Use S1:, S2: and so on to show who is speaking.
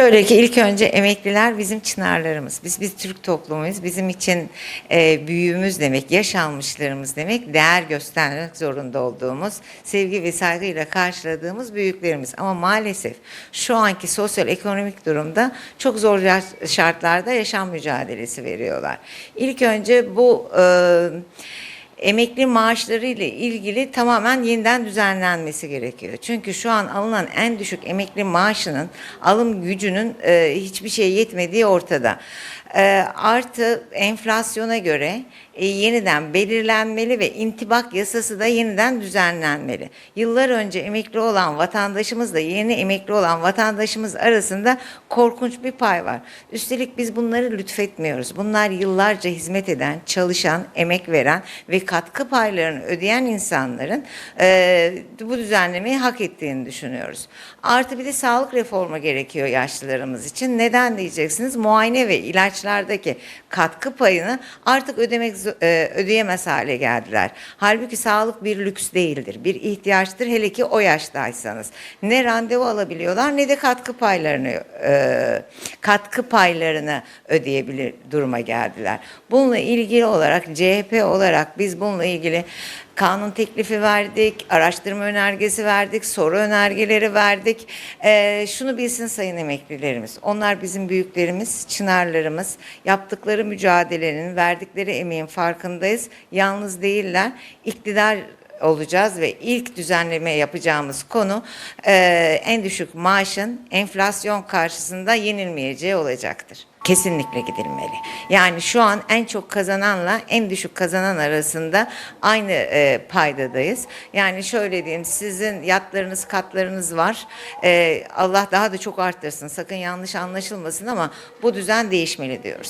S1: Şöyle ki ilk önce emekliler bizim çınarlarımız. Biz biz Türk toplumuyuz. Bizim için e, büyüğümüz demek, yaş almışlarımız demek, değer göstermek zorunda olduğumuz, sevgi ve saygıyla karşıladığımız büyüklerimiz. Ama maalesef şu anki sosyal ekonomik durumda çok zor şartlarda yaşam mücadelesi veriyorlar. İlk önce bu e, emekli maaşları ile ilgili tamamen yeniden düzenlenmesi gerekiyor. Çünkü şu an alınan en düşük emekli maaşının alım gücünün e, hiçbir şeye yetmediği ortada. E, artı enflasyona göre e, yeniden belirlenmeli ve intibak yasası da yeniden düzenlenmeli. Yıllar önce emekli olan vatandaşımızla yeni emekli olan vatandaşımız arasında korkunç bir pay var. Üstelik biz bunları lütfetmiyoruz. Bunlar yıllarca hizmet eden, çalışan, emek veren ve katkı paylarını ödeyen insanların e, bu düzenlemeyi hak ettiğini düşünüyoruz. Artı bir de sağlık reformu gerekiyor yaşlılarımız için. Neden diyeceksiniz? Muayene ve ilaçlardaki katkı payını artık ödemek e, ödeyemez hale geldiler. Halbuki sağlık bir lüks değildir. Bir ihtiyaçtır hele ki o yaştaysanız. Ne randevu alabiliyorlar ne de katkı paylarını e, katkı paylarını ödeyebilir duruma geldiler. Bununla ilgili olarak CHP olarak biz bununla ilgili kanun teklifi verdik, araştırma önergesi verdik, soru önergeleri verdik. Ee, şunu bilsin sayın emeklilerimiz, onlar bizim büyüklerimiz, çınarlarımız. Yaptıkları mücadelenin, verdikleri emeğin farkındayız. Yalnız değiller. İktidar olacağız ve ilk düzenleme yapacağımız konu e, en düşük maaşın enflasyon karşısında yenilmeyeceği olacaktır. Kesinlikle gidilmeli. Yani şu an en çok kazananla en düşük kazanan arasında aynı e, paydadayız. Yani şöyle diyeyim sizin yatlarınız katlarınız var. E, Allah daha da çok arttırsın sakın yanlış anlaşılmasın ama bu düzen değişmeli diyoruz.